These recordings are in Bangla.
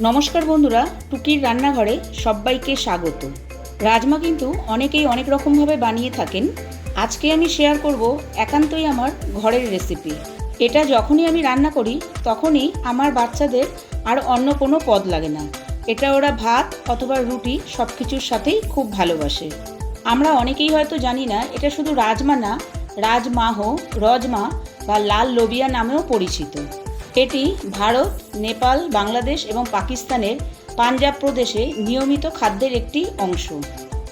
নমস্কার বন্ধুরা, টুকির রান্নাঘরে সবাইকে স্বাগত। রাজমা কিন্তু অনেকেই অনেক রকমভাবে বানিয়ে থাকেন। আজকে আমি শেয়ার করব একান্তই আমার ঘরের রেসিপি এটা যখনই আমি রান্না করি, তখনই আমার বাচ্চাদের আর অন্য কোনো পদ লাগে না। এটা ওরা ভাত অথবা রুটি সব কিছুর সাথেই খুব ভালোবাসে। আমরা অনেকেই হয়তো জানি না, এটা শুধু রাজমা না, রাজমাহ, রজমা বা লাল লোবিয়া নামেও পরিচিত। এটি ভারত, নেপাল, বাংলাদেশ এবং পাকিস্তানের পাঞ্জাব প্রদেশে নিয়মিত খাদ্যের একটি অংশ।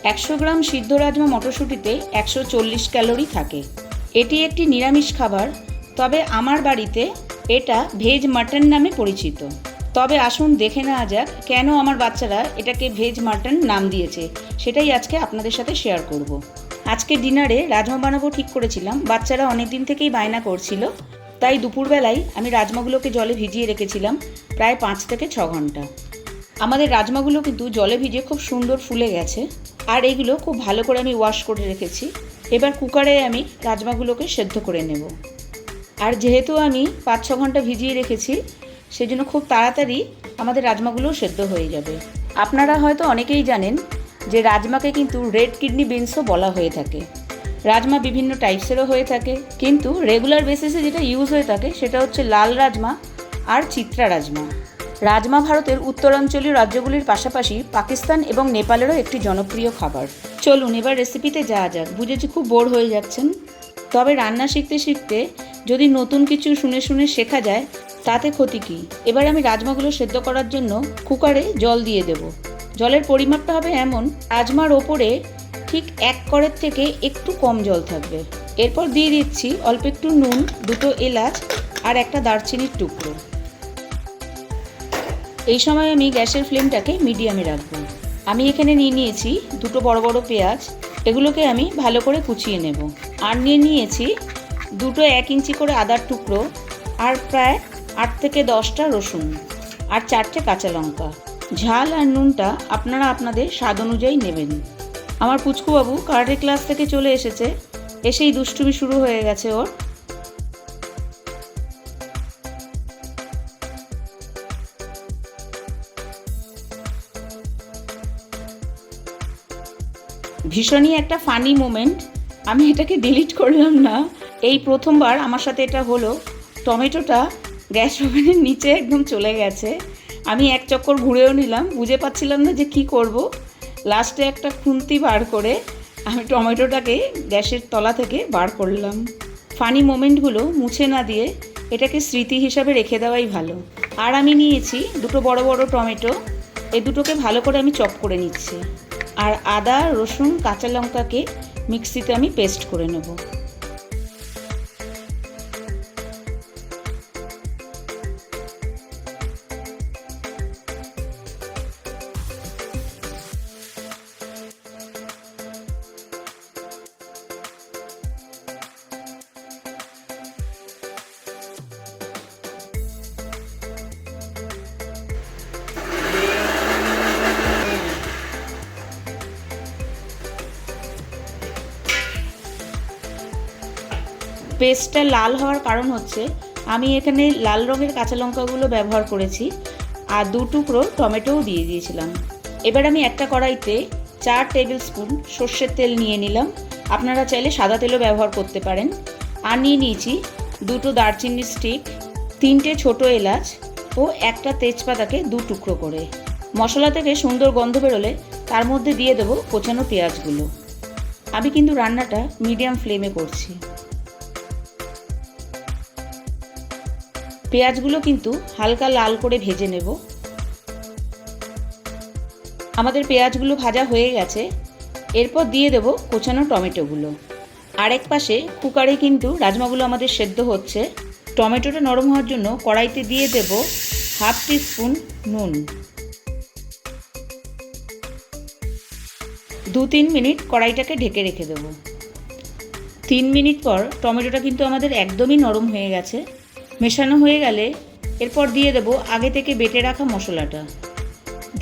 একশো গ্রাম সিদ্ধ রাজমা মটরশুঁটিতে একশো চল্লিশ ক্যালোরি থাকে। এটি একটি নিরামিষ খাবার, তবে আমার বাড়িতে এটা ভেজ মাটন নামে পরিচিত। তবে আসুন দেখে নেওয়া যাক কেন আমার বাচ্চারা এটাকে ভেজ মাটন নাম দিয়েছে। সেটাই আজকে আপনাদের সাথে শেয়ার করব। আজকে ডিনারে রাজমা বানাবো ঠিক করেছিলাম। বাচ্চারা অনেক দিন থেকেই বায়না করছিল। তাই দুপুরবেলায় আমি রাজমাগুলোকে জলে ভিজিয়ে রেখেছিলাম প্রায় পাঁচ থেকে ছ ঘণ্টা। আমাদের রাজমাগুলো কিন্তু জলে ভিজে খুব সুন্দর ফুলে গেছে। আর এগুলো খুব ভালো করে আমি ওয়াশ করে রেখেছি। এবার কুকারে আমি রাজমাগুলোকে সেদ্ধ করে নেব। আর যেহেতু আমি পাঁচ ছ ঘণ্টা ভিজিয়ে রেখেছি, সেজন্য খুব তাড়াতাড়ি আমাদের রাজমাগুলোও সেদ্ধ হয়ে যাবে। আপনারা হয়তো অনেকেই জানেন যে রাজমাকে কিন্তু রেড কিডনি বিনসও বলা হয়ে থাকে। রাজমা বিভিন্ন টাইপসেরও হয়ে থাকে। কিন্তু রেগুলার বেসিসে যেটা ইউজ হয়ে থাকে, সেটা হচ্ছে লাল রাজমা আর চিত্রা রাজমা। রাজমা ভারতের উত্তরাঞ্চলীয় রাজ্যগুলির পাশাপাশি পাকিস্তান এবং নেপালেরও একটি জনপ্রিয় খাবার। চলুন, এবার রেসিপিতে যাওয়া যাক। বুঝেছি খুব বোর হয়ে যাচ্ছেন। তবে রান্না শিখতে শিখতে যদি নতুন কিছু শুনে শুনে শেখা যায়, তাতে ক্ষতি কী? এবার আমি রাজমাগুলো সেদ্ধ করার জন্য কুকারে জল দিয়ে দেব। জলের পরিমাপটা হবে এমন, রাজমার ওপরে ঠিক এক করের থেকে একটু কম জল থাকবে। এরপর দিয়ে দিচ্ছি অল্প একটু নুন, দুটো এলাচ আর একটা দারচিনির টুকরো। এই সময় আমি গ্যাসের ফ্লেমটাকে মিডিয়ামে রাখব। আমি এখানে নিয়ে নিয়েছি দুটো বড় বড় পেঁয়াজ। এগুলোকে আমি ভালো করে কুচিয়ে নেব। আর নিয়ে নিয়েছি দুটো এক ইঞ্চি করে আদার টুকরো আর প্রায় আট থেকে দশটা রসুন আর চারটে কাঁচা লঙ্কা। ঝাল আর নুনটা আপনারা আপনাদের স্বাদ অনুযায়ী নেবেন। আমার পুচকুবাবু কারাটে ক্লাস থেকে চলে এসেছে। এসেই দুষ্টুমি শুরু হয়ে গেছে ওর। ভীষণই একটা ফানি মোমেন্ট আমি এটাকে ডিলিট করলাম না। এই প্রথমবার আমার সাথে এটা হলো। টমেটোটা গ্যাস ওভেনের নিচে একদম চলে গেছে। আমি এক চক্কর ঘুরেও নিলাম। বুঝে পাচ্ছিলাম না যে কি করব। লাস্টে একটা খুন্তি বার করে আমি টমেটোটাকে গ্যাসের তলা থেকে বার করলাম। ফানি মোমেন্টগুলো মুছে না দিয়ে এটাকে স্মৃতি হিসাবে রেখে দেওয়াই ভালো। আর আমি নিয়েছি দুটো বড় বড় টমেটো। এই দুটোকে ভালো করে আমি চপ করে নিচ্ছি। আর আদা, রসুন, কাঁচা লঙ্কাকে মিক্সিতে আমি পেস্ট করে নেব। পেস্টটা লাল হওয়ার কারণ হচ্ছে, আমি এখানে লাল রঙের কাঁচা লঙ্কাগুলো ব্যবহার করেছি, আর দু টুকরো টমেটোও দিয়ে দিয়েছিলাম। এবার আমি একটা কড়াইতে চার টেবিল স্পুন সর্ষের তেল নিয়ে নিলাম। আপনারা চাইলে সাদা তেলও ব্যবহার করতে পারেন। আর নিয়ে নিয়েছি দুটো দারচিনির স্টিক তিনটে ছোট এলাচ ও একটা তেজপাতাকে দু টুকরো করে। মশলা থেকে সুন্দর গন্ধ বেরোলে তার মধ্যে দিয়ে দেবো কোচানো পেঁয়াজগুলো। আমি কিন্তু রান্নাটা মিডিয়াম ফ্লেমে করছি। পেঁয়াজগুলো কিন্তু হালকা লাল করে ভেজে নেব। আমাদের পেঁয়াজগুলো ভাজা হয়ে গেছে। এরপর দিয়ে দেব কোচানো টমেটোগুলো। আরেক পাশে কুকারে কিন্তু রাজমাগুলো আমাদের সেদ্ধ হচ্ছে। টমেটোটা নরম হওয়ার জন্য কড়াইতে দিয়ে দেব হাফ টিস্পুন নুন। দু তিন মিনিট কড়াইটাকে ঢেকে রেখে দেবো। তিন মিনিট পর টমেটোটা কিন্তু আমাদের একদমই নরম হয়ে গেছে। মেশানো হয়ে গেলে এরপর দিয়ে দেবো আগে থেকে বেটে রাখা মশলাটা।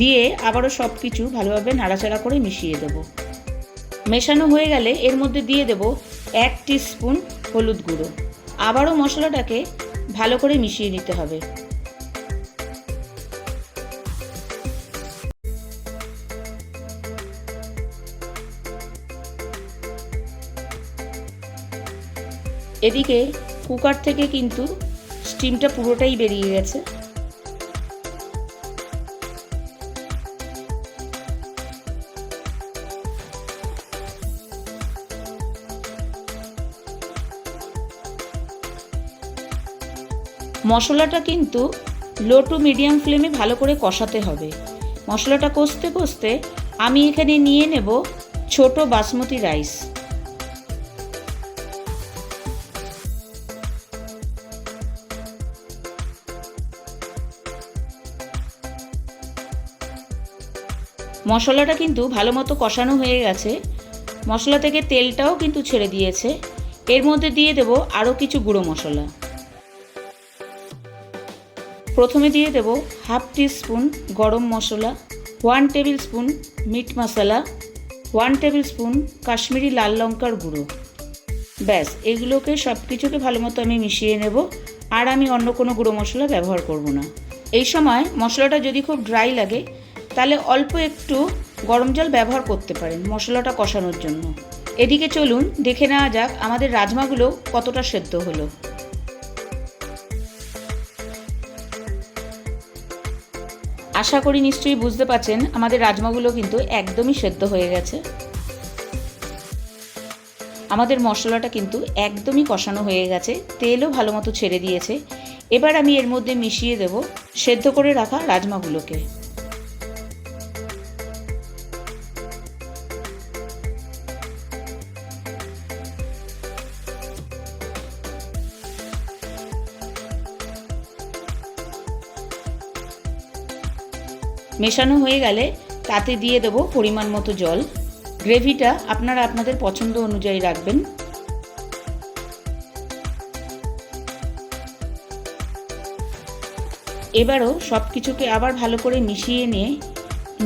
দিয়ে আবারও সব কিছু ভালোভাবে নাড়াচাড়া করে মিশিয়ে দেবো। মেশানো হয়ে গেলে এর মধ্যে দিয়ে দেবো এক স্পুন হলুদ গুঁড়ো। আবারও মশলাটাকে ভালো করে মিশিয়ে নিতে হবে। এদিকে কুকার থেকে কিন্তু স্টিমটা পুরোটাই বেরিয়ে গেছে। মশলাটা কিন্তু লো টু মিডিয়াম ফ্লেমে ভালো করে কষাতে হবে। মশলাটা কষতে কষতে আমি এখানে নিয়ে নেব ছোট বাসমতি রাইস মশলাটা কিন্তু ভালো মতো কষানো হয়ে গেছে। মশলা থেকে তেলটাও কিন্তু ছেড়ে দিয়েছে। এর মধ্যে দিয়ে দেব আরও কিছু গুঁড়ো মশলা। প্রথমে দিয়ে দেব হাফ টি স্পুন গরম মশলা, ওয়ান টেবিল স্পুন মিট মশলা, ওয়ান টেবিল স্পুন কাশ্মীরি লাল লঙ্কার গুঁড়ো। ব্যাস, এগুলোকে সব কিছুকে ভালো মতো আমি মিশিয়ে নেব। আর আমি অন্য কোনো গুঁড়ো মশলা ব্যবহার করব না। এই সময় মশলাটা যদি খুব ড্রাই লাগে তাহলে অল্প একটু গরম জল ব্যবহার করতে পারেন মশলাটা কষানোর জন্য। এদিকে চলুন, দেখে নেওয়া যাক আমাদের রাজমাগুলো কতটা সেদ্ধ হলো। আশা করি নিশ্চয়ই বুঝতে পারছেন, আমাদের রাজমাগুলো কিন্তু একদমই সেদ্ধ হয়ে গেছে। আমাদের মশলাটা কিন্তু একদমই কষানো হয়ে গেছে, তেলও ভালো মতো ছেড়ে দিয়েছে। এবার আমি এর মধ্যে মিশিয়ে দেব সেদ্ধ করে রাখা রাজমাগুলোকে। মেশানো হয়ে গেলে তাতে দিয়ে দেবো পরিমাণ মতো জল। গ্রেভিটা আপনারা আপনাদের পছন্দ অনুযায়ী রাখবেন। এবারও সব কিছুকে আবার ভালো করে মিশিয়ে নিয়ে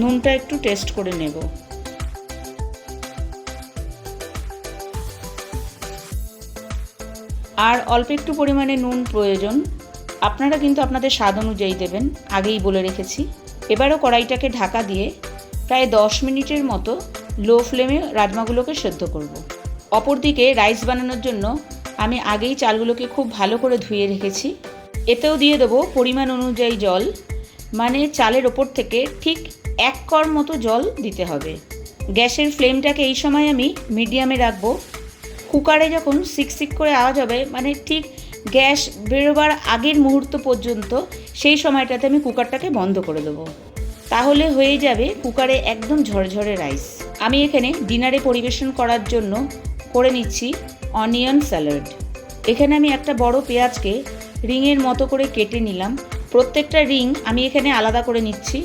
নুনটা একটু টেস্ট করে নেব। আর অল্প একটু পরিমাণে নুন প্রয়োজন। আপনারা কিন্তু আপনাদের স্বাদ অনুযায়ী দেবেন, আগেই বলে রেখেছি। এবারও কড়াইটাকে ঢাকা দিয়ে প্রায় দশ মিনিটের মতো লো ফ্লেমে রাজমাগুলোকে সেদ্ধ করব। অপরদিকে রাইস বানানোর জন্য আমি আগেই চালগুলোকে খুব ভালো করে ধুয়ে রেখেছি। এতেও দিয়ে দেবো পরিমাণ অনুযায়ী জল মানে চালের ওপর থেকে ঠিক এক কর মতো জল দিতে হবে। গ্যাসের ফ্লেমটাকে এই সময় আমি মিডিয়ামে রাখব। কুকারে যখন সিক সিক করে আওয়াজ হবে মানে ঠিক গ্যাস বেরোবার আগের মুহূর্ত পর্যন্ত সেই সময়টাতে আমি কুকারটাকে বন্ধ করে দেবো। তাহলে হয়ে যাবে কুকারে একদম ঝরঝরে রাইস। আমি এখানে ডিনারে পরিবেশন করার জন্য করে নিচ্ছি অনিয়ন স্যালাড। এখানে আমি একটা বড় পেঁয়াজকে রিংয়ের মতো করে কেটে নিলাম। প্রত্যেকটা রিং আমি এখানে আলাদা করে নিচ্ছি।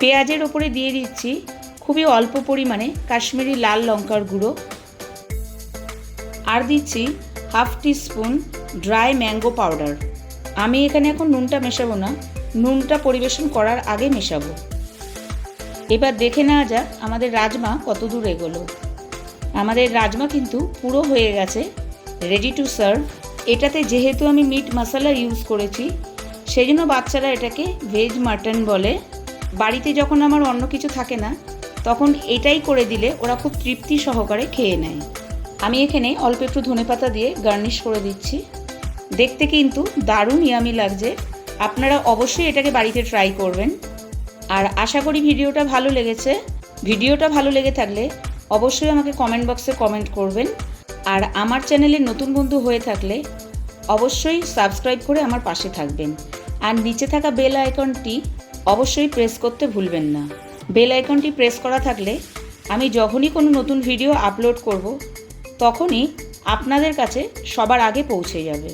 পেঁয়াজের ওপরে দিয়ে দিচ্ছি খুবই অল্প পরিমাণে কাশ্মীরি লাল লঙ্কার গুঁড়ো। আর দিচ্ছি half teaspoon dry mango powder. আমি এখানে এখন নুনটা মেশাবো না, নুনটা পরিবেশন করার আগে মেশাবো। এবার দেখে নেওয়া যাক আমাদের রাজমা কত দূর এগোলো। আমাদের রাজমা কিন্তু পুরো হয়ে গেছে রেডি টু সার্ভ এটাতে যেহেতু আমি মিট মশলা ইউজ করেছি সেই জন্য বাচ্চারা এটাকে ভেজ মাটন বলে। বাড়িতে যখন আমার অন্য কিছু থাকে না তখন এটাই করে দিলে ওরা খুব তৃপ্তি সহকারে খেয়ে নেয়। আমি এখানে অল্প একটু ধনে পাতা দিয়ে গার্নিশ করে দিচ্ছি। দেখতে কিন্তু দারুণ ইয়ামি লাগছে। আপনারা অবশ্যই এটাকে বাড়িতে ট্রাই করবেন। আর আশা করি ভিডিওটা ভালো লেগেছে। ভিডিওটা ভালো লেগে থাকলে অবশ্যই আমাকে কমেন্ট বক্সে কমেন্ট করবেন। আর আমার চ্যানেলে নতুন বন্ধু হয়ে থাকলে অবশ্যই সাবস্ক্রাইব করে আমার পাশে থাকবেন। আর নিচে থাকা বেল আইকনটি অবশ্যই প্রেস করতে ভুলবেন না। বেল আইকনটি প্রেস করা থাকলে আমি যখনই কোনো নতুন ভিডিও আপলোড করব, তখনই আপনাদের কাছে সবার আগে পৌঁছে যাবে।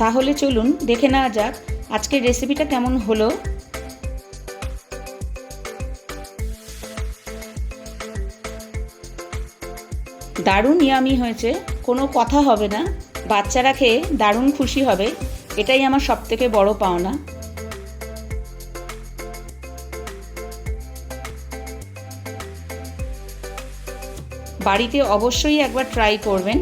তাহলে চলুন দেখে নেওয়া যাক আজকের রেসিপিটা কেমন হলো। দারুণ ইয়ামি হয়েছে, কোনো কথা হবে না, বাচ্চারা খেয়ে দারুণ খুশি হবে, এটাই আমার সবথেকে বড় পাওনা। বাড়িতে অবশ্যই একবার ট্রাই করবেন।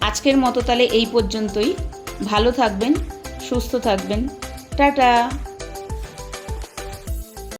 আজকের মতো তাহলে এই পর্যন্তই। ভালো থাকবেন। সুস্থ থাকবেন। টাটা!